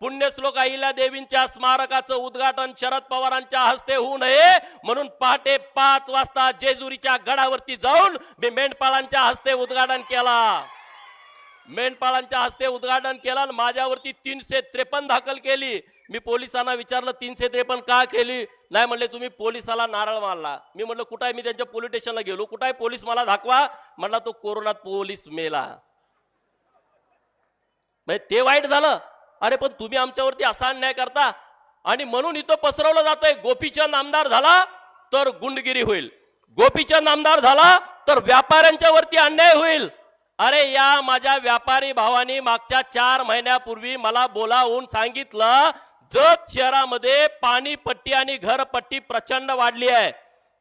पुण्यश्लोक अहिल्या देवींच्या स्मारकाचं उद्घाटन शरद पवारांच्या हस्ते होऊ नये. म्हणून पहाटे पाच वाजता जेजुरीच्या गडावरती जाऊन मी मेंढपाळांच्या हस्ते उद्घाटन केला. मेंढपाळांच्या हस्ते उद्घाटन केला आणि माझ्यावरती तीनशे त्रेपन्न दाखल केली. मी पोलिसांना विचारलं तीनशे त्रेपन्न का केली? नाही म्हणले तुम्ही पोलिसाला नारळ मारला. मी म्हणलं कुठं आहे? मी त्यांच्या पोलीस स्टेशनला गेलो. कुठं आहे? पोलीस मला दाखवा. म्हणला तो कोरोनात पोलीस मेला. म्हणजे ते वाईट झालं. अरे पण तुम्ही आमच्यावरती असा अन्याय करता आणि म्हणून इथं पसरवलं जातंय गोपीचंद आमदार झाला तर गुंडगिरी होईल. गोपीचंद आमदार झाला तर व्यापाऱ्यांच्या वरती अन्याय होईल. अरे या माझ्या व्यापारी भावानी मागच्या चार महिन्यापूर्वी मला बोलावून सांगितलं जत शहरामध्ये पाणीपट्टी आणि घरपट्टी प्रचंड वाढली आहे.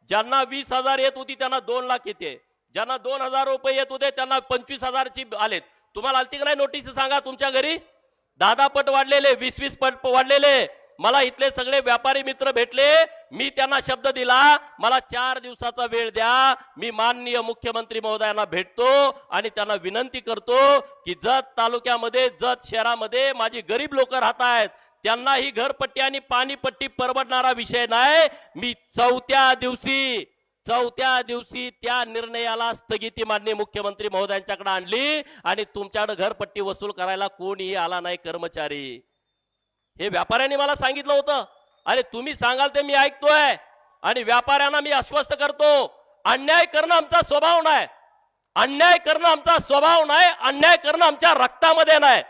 ज्यांना वीस हजार येत होती त्यांना दोन लाख येते. ज्यांना दोन हजार रुपये येत होते त्यांना पंचवीस हजारची आलेत. तुम्हाला आलती का नाही नोटीस सांगा तुमच्या घरी? दहा पट वाढलेले वीस वीस पट वाढलेले. मला इथले सगळे व्यापारी मित्र भेटले. मी त्यांना शब्द दिला. मला चार दिवसाचा वेळ द्या. मी माननीय मुख्यमंत्री महोदयांना भेटतो आणि त्यांना विनंती करतो की जत तालुक्यामध्ये जत शहरामध्ये माझी गरीब लोक राहत आहेत त्यांना ही घरपट्टी आणि पाणीपट्टी परवडणारा विषय नाही. मी चौथ्या दिवशी चौथ्या दिवशी त्या निर्णयाला स्थगिती माननीय मुख्यमंत्री महोदयांच्याकडे आणली आणि तुमच्याकडे घरपट्टी वसूल करायला कोणीही आला नाही कर्मचारी. हे व्यापाऱ्यांनी मला सांगितलं होतं. अरे तुम्ही सांगाल ते मी ऐकतोय आणि व्यापाऱ्यांना मी आश्वस्त करतो. अन्याय करणं आमचा स्वभाव नाही. अन्याय करणं आमचा स्वभाव नाही अन्याय करणं आमच्या रक्तामध्ये नाही.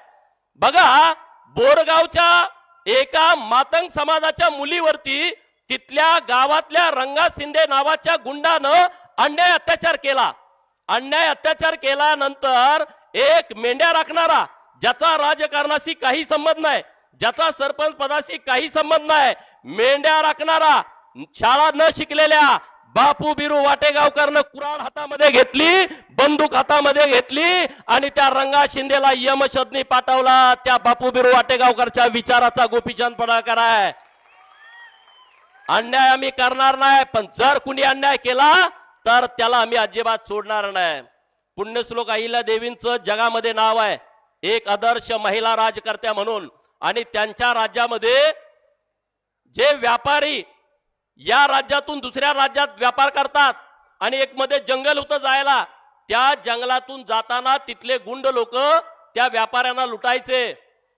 बघा बोरगावच्या एका मातंग समाजाच्या मुलीवरती तिथल्या गावातल्या रंगा शिंदे नावाच्या गुंडानं अन्याय अत्याचार केला. अन्याय अत्याचार केल्यानंतर एक मेंढ्या राखणारा ज्याचा राजकारणाशी काही संबंध नाही ज्याचा सरपंच पदाशी काही संबंध नाही मेंढ्या राखणारा शाळा न शिकलेल्या बापू बिरू वाटेगावकरनं कुराड हातामध्ये घेतली बंदूक हातामध्ये घेतली आणि त्या रंगा शिंदेला यमशदनी पाठवला. त्या बापू बिरू वाटेगावकरच्या विचाराचा गोपीचंद पडाकर आहे. अन्याय आम्ही करणार नाही पण जर कुणी अन्याय केला तर त्याला आम्ही अजिबात सोडणार नाही. पुण्यश्लोक अहिल्या देवींचं जगामध्ये नाव आहे. एक आदर्श महिला राजकर्त्या म्हणून आणि त्यांच्या राज्यामध्ये जे व्यापारी या राज्यातून दुसऱ्या राज्यात व्यापार करतात आणि एक मध्ये जंगल होतं जायला त्या जंगलातून जाताना तिथले गुंड लोक त्या व्यापाऱ्यांना लुटायचे.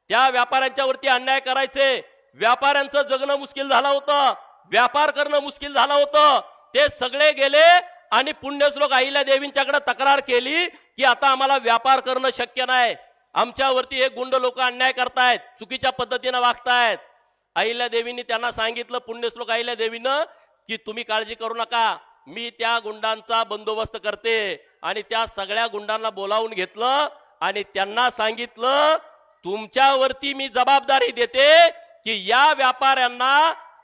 त्या व्यापाऱ्यांच्या वरती अन्याय करायचे. व्यापाऱ्यांचं जगणं मुश्किल झालं होतं. व्यापार करणं मुश्किल झालं होतं. ते सगळे गेले आणि पुण्यश्लोक आईला देवींच्याकडे तक्रार केली की आता आम्हाला व्यापार करणं शक्य नाही. आमच्यावरती हे गुंड लोक अन्याय करतायत चुकीच्या पद्धतीनं वागतायत. अहिल्या देवींनी त्यांना सांगितलं पुण्यश्लोक अहिल्या देवीनं की तुम्ही काळजी करू नका. मी त्या गुंडांचा बंदोबस्त करते आणि त्या सगळ्या गुंडांना बोलावून घेतलं आणि त्यांना सांगितलं तुमच्यावरती मी जबाबदारी देते की या व्यापाऱ्यांना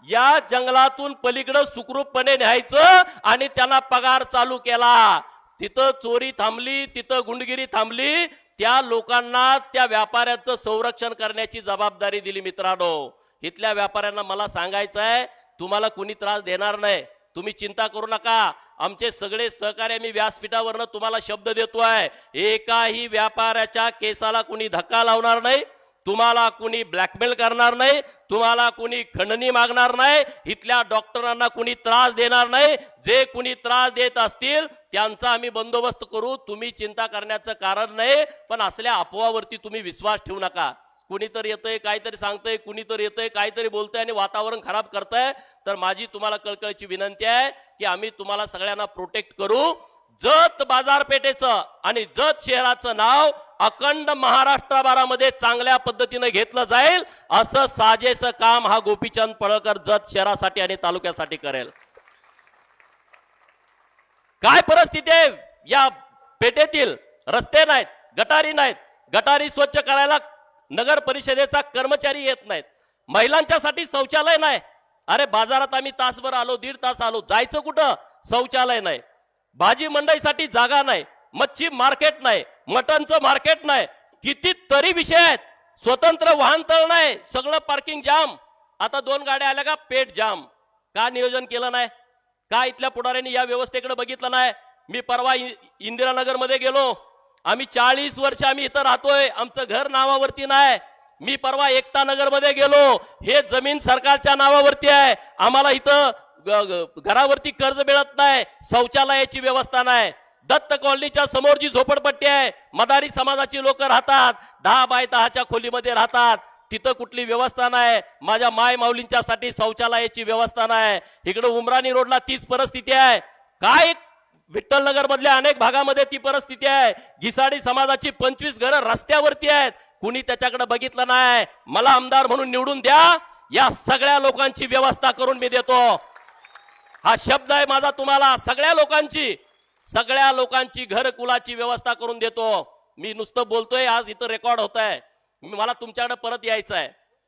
या जंगलातून पलीकडं सुखरूपपणे न्यायचं आणि त्यांना पगार चालू केला. तिथं चोरी थांबली तिथं गुंडगिरी थांबली. त्या लोकांनाच त्या व्यापाऱ्यांचं संरक्षण करण्याची जबाबदारी दिली मित्रांनो. इथल्या व्यापाऱ्यांना मला सांगायचं आहे तुम्हाला कुणी त्रास देणार नाही. तुम्ही चिंता करू नका. आमचे सगळे सहकार्य मी व्यासपीठावरनं तुम्हाला शब्द देतोय. एकाही व्यापाऱ्याच्या केसाला कुणी धक्का लावणार नाही. तुम्हाला कुणी ब्लॅकमेल करणार नाही तुम्हाला कुणी खंडणी मागणार नाही इथल्या डॉक्टरांना कुणी त्रास देणार नाही जे कुणी त्रास देत असतील त्यांचा आम्ही बंदोबस्त करू तुम्ही चिंता करण्याचं कारण नाही पण असल्या अफवावरती तुम्ही विश्वास ठेवू नका. कुणीतरी येतंय काहीतरी सांगतंय कुणीतरी येतंय काहीतरी बोलतंय आणि वातावरण खराब करतंय तर माझी तुम्हाला कळकळीची विनंती आहे की आम्ही तुम्हाला सगळ्यांना प्रोटेक्ट करू. जत बाजारपेठेचं आणि जत शहराचं नाव अखंड महाराष्ट्रभरामध्ये चांगल्या पद्धतीनं घेतलं जाईल. असं साजेसं काम हा गोपीचंद पळकर जत शहरासाठी आणि तालुक्यासाठी करेल. काय परिस्थिती आहे? या पेठेतील रस्ते नाहीत गटारी नाहीत. गटारी स्वच्छ करायला नगर परिषदेचा कर्मचारी येत नाहीत. महिलांच्यासाठी शौचालय नाही. अरे बाजारात आम्ही तासभर आलो दीड तास आलो. जायचं कुठं? शौचालय नाही. भाजी मंडईसाठी जागा नाही. मच्छी मार्केट नाही. मटनचं मार्केट नाही. किती तरी विषय आहेत. स्वतंत्र वाहनतळ नाही. सगळं पार्किंग जाम आता दोन गाड्या आल्या का? पेट जाम का नियोजन केलं नाही? का इथल्या पुढाऱ्यांनी या व्यवस्थेकडे बघितलं नाही? मी परवा इंदिरानगरमध्ये गेलो. आम्ही चाळीस वर्ष आम्ही इथं राहतोय. आमचं घर नावावरती नाही. मी परवा एकता नगरमध्ये गेलो. हे जमीन सरकारच्या नावावरती आहे. आम्हाला इथं घरावरती कर्ज मिळत नाही. शौचालयाची व्यवस्था नाही. दत्त कॉलनीच्या समोर जी झोपडपट्टी आहे मदारी समाजाची लोक राहतात दहा बाय दहाच्या खोलीमध्ये राहतात. तिथं कुठली व्यवस्था नाही. माझ्या माय माऊलींच्या साठी शौचालयाची व्यवस्था नाही. इकडे उमराणी रोडला तीच परिस्थिती आहे. काय विठ्ठलनगर मधल्या अनेक भागामध्ये ती परिस्थिती आहे. घिसाडी समाजाची पंचवीस घरं रस्त्यावरती आहेत. कुणी त्याच्याकडे बघितलं नाही. मला आमदार म्हणून निवडून द्या. या सगळ्या लोकांची व्यवस्था करून मी देतो. हा शब्द आहे माझा तुम्हाला सगळ्या लोकांची. सगळ्या लोकांची घर कुलाची व्यवस्था करून देतो. मी नुसतं बोलतोय आज इथं रेकॉर्ड होत आहे मला तुमच्याकडे परत यायचं आहे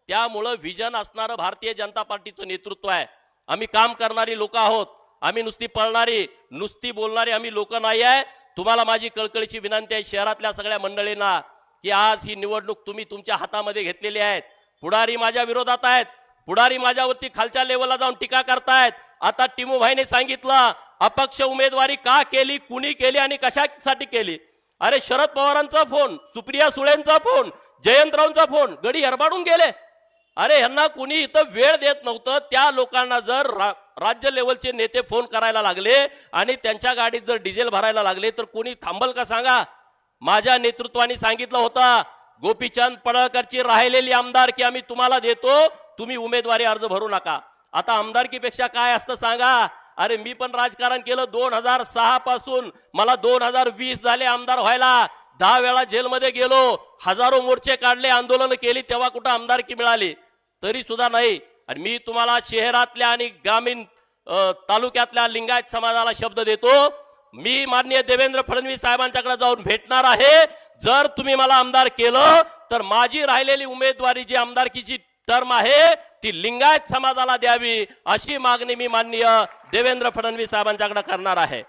त्यामुळं व्हिजन असणारं भारतीय जनता पार्टीचं नेतृत्व आहे. आम्ही काम करणारी लोक आहोत. आम्ही नुसती पळणारी नुसती बोलणारी आम्ही लोक नाही आहे. तुम्हाला माझी कळकळीची विनंती आहे शहरातल्या सगळ्या मंडळींना की आज ही निवडणूक तुम्ही तुमच्या हातामध्ये घेतलेली आहेत. पुढारी माझ्या विरोधात आहेत. पुढारी माझ्यावरती खालच्या लेवलला जाऊन टीका करतायत. आता टिमूभाईने सांगितलं अपक्ष उमेदवारी का केली कुणी केली आणि कशासाठी केली? अरे शरद पवारांचा फोन सुप्रिया सुळेंचा फोन जयंतरावांचा फोन गडी हरबाडून गेले. अरे यांना कुणी इथं वेळ देत नव्हतं. त्या लोकांना जर रा- राज्य लेवलचे नेते फोन करायला लागले आणि त्यांच्या गाडीत जर डिझेल भरायला लागले तर कोणी थांबल का सांगा? माझ्या नेतृत्वाने सांगितलं होतं गोपीचंद पडळकरची राहिलेली आमदार की आम्ही तुम्हाला देतो तुम्ही उमेदवारी अर्ज भरू नका. आता आमदारकीपेक्षा काय असतं सांगा? अरे मी पण राजकारण केलं दोन हजार सहा पासून. मला दोन हजार वीस झाले आमदार व्हायला. दहा वेळा जेलमध्ये गेलो. हजारो मोर्चे काढले आंदोलन केली तेव्हा कुठं आमदारकी मिळाली? तरी सुद्धा नाही. आणि मी तुम्हाला शहरातल्या आणि ग्रामीण तालुक्यातल्या लिंगायत समाजाला शब्द देतो. मी माननीय देवेंद्र फडणवीस साहेबांच्याकडे जाऊन भेटणार आहे. जर तुम्ही मला आमदार केलं तर माझी राहिलेली उमेदवारी जी आमदारकीची टर्म आहे ती लिंगायत समाजाला द्यावी अशी मागणी मी माननीय देवेंद्र फडणवीस साहेबांच्याकडे करणार आहे.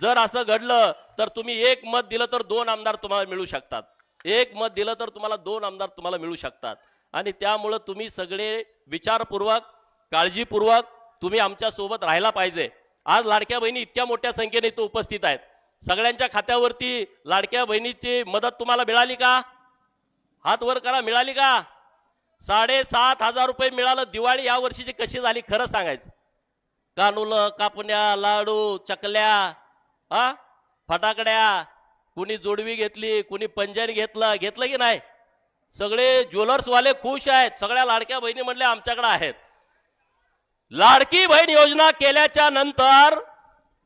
जर असं घडलं तर तुम्ही एक मत दिलं तर दोन आमदार तुम्हाला मिळू शकतात. एक मत दिलं तर तुम्हाला दोन आमदार तुम्हाला मिळू शकतात. आणि त्यामुळं तुम्ही सगळे विचारपूर्वक काळजीपूर्वक तुम्ही आमच्यासोबत राहायला पाहिजे. आज लाडक्या बहिणी इतक्या मोठ्या संख्येने इथं उपस्थित आहेत. सगळ्यांच्या खात्यावरती लाडक्या बहिणीची मदत तुम्हाला मिळाली का? हात वर करा मिळाली का? साडेसात हजार रुपये मिळालं. दिवाळी या वर्षीची कशी झाली खरं सांगायचं? कानुलं कापण्या लाडू चकल्या हा? फटाकड्या कुणी जोडवी घेतली कुणी पंजन घेतलं घेतलं की नाही? सगळे ज्वेलर्स वाले खुश आहेत. सगळ्या लाडक्या बहिणी म्हणले आमच्याकडे आहेत. लाडकी बहीण योजना केल्याच्यानंतर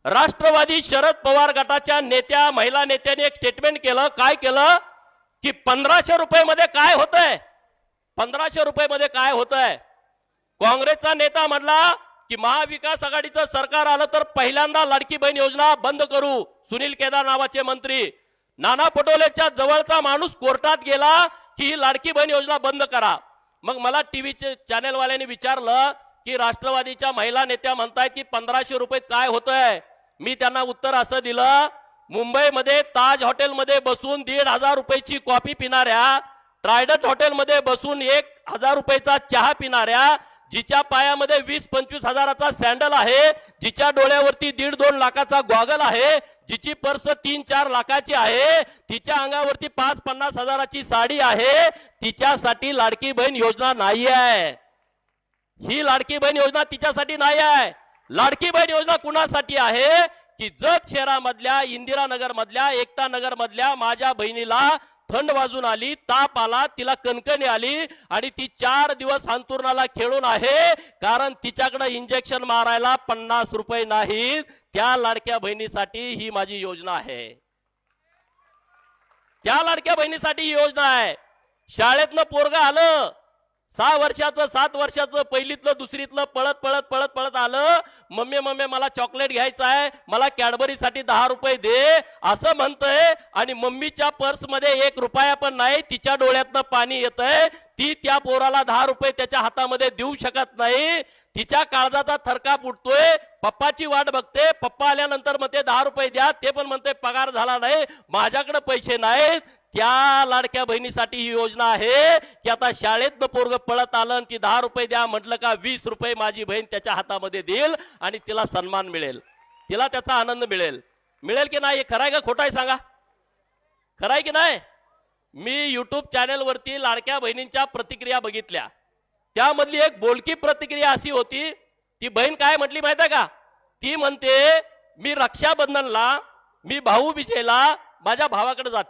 राष्ट्रवादी शरद पवार गटाच्या नेत्या महिला नेत्यांनी एक स्टेटमेंट केलं. काय केलं? की पंधराशे रुपये मध्ये काय होतंय? पंधराशे रुपये मध्ये काय होतंय? काँग्रेसचा नेता म्हणला की महाविकास आघाडीचं सरकार आलं तर पहिल्यांदा लाडकी बहीण योजना बंद करू सुनील केदार नावाचे मंत्री. नाना पटोलेच्या जवळचा माणूस कोर्टात गेला की ही लाडकी बहीण योजना बंद करा. मग मला टीव्हीचे चॅनेलवाल्यांनी विचारलं की राष्ट्रवादीच्या महिला नेत्या म्हणतायत की पंधराशे रुपये काय होतंय? मी त्यांना उत्तर असं दिलं मुंबईमध्ये ताज हॉटेलमध्ये बसून दीड हजार रुपयाची कॉफी पिणाऱ्या ट्रायडंट हॉटेलमध्ये बसून एक हजार रुपयेचा चहा पिणाऱ्या जिच्या पायामध्ये वीस पंचवीस हजाराचा सँडल आहे जिच्या डोळ्यावरती दीड दोन लाखाचा गॉगल आहे जिची पर्स तीन चार लाखाची आहे तिच्या अंगावरती पाच पन्नास हजाराची साडी आहे तिच्यासाठी लाडकी बहीण योजना नाही आहे. ही लाडकी बहीण योजना तिच्यासाठी नाही आहे. लाडकी बहीण योजना कुणासाठी आहे? की जत शहरामधल्या इंदिरानगर मधल्या एकता नगर मधल्या माझ्या बहिणीला थंड वाजून आली ताप आला तिला कणकणी आली आणि ती चार दिवस अंतुरणाला खेळून आहे. कारण तिच्याकडे इंजेक्शन मारायला पन्नास रुपये नाहीत. त्या लाडक्या बहिणीसाठी ही माझी योजना आहे. त्या लाडक्या बहिणीसाठी ही योजना आहे. शाळेतनं पोरग आलं सहा वर्षाचं सात वर्षाचं पहिलीतलं दुसरीतलं पळत पळत पळत पळत आलं. मम्मी मम्मी मला चॉकलेट घ्यायचं आहे. मला कॅडबरीसाठी दहा रुपये दे. असं म्हणतंय. आणि मम्मीच्या पर्समध्ये एक रुपया पण नाही. तिच्या डोळ्यातनं पाणी येतंय. ती त्या पोराला दहा रुपये त्याच्या हातामध्ये देऊ शकत नाही. तिच्या काळजाचा थरकाप उठतोय पप्पाची वाट बघते. पप्पा आल्यानंतर म्हणते दहा रुपये द्या. ते पण म्हणते पगार झाला नाही. माझ्याकडे पैसे नाहीत. त्या लाडक्या बहिणीसाठी ही योजना आहे की आता शाळेत पोरग पळत आलं आणि ती दहा रुपये द्या. म्हटलं का वीस रुपये माझी बहीण त्याच्या हातामध्ये देईल आणि तिला सन्मान मिळेल. तिला त्याचा आनंद मिळेल. मिळेल की नाही हे खरं आहे का खोटं आहे सांगा. खरं आहे की नाही? मी युट्यूब चॅनेलवरती लाडक्या बहिणींच्या प्रतिक्रिया बघितल्या. त्यामधली एक बोलकी प्रतिक्रिया अशी होती ती बहीण काय म्हटली माहिती आहे का? ती म्हणते मी रक्षाबंधनला मी भाऊ बिजेला माझ्या भावाकडे जाते.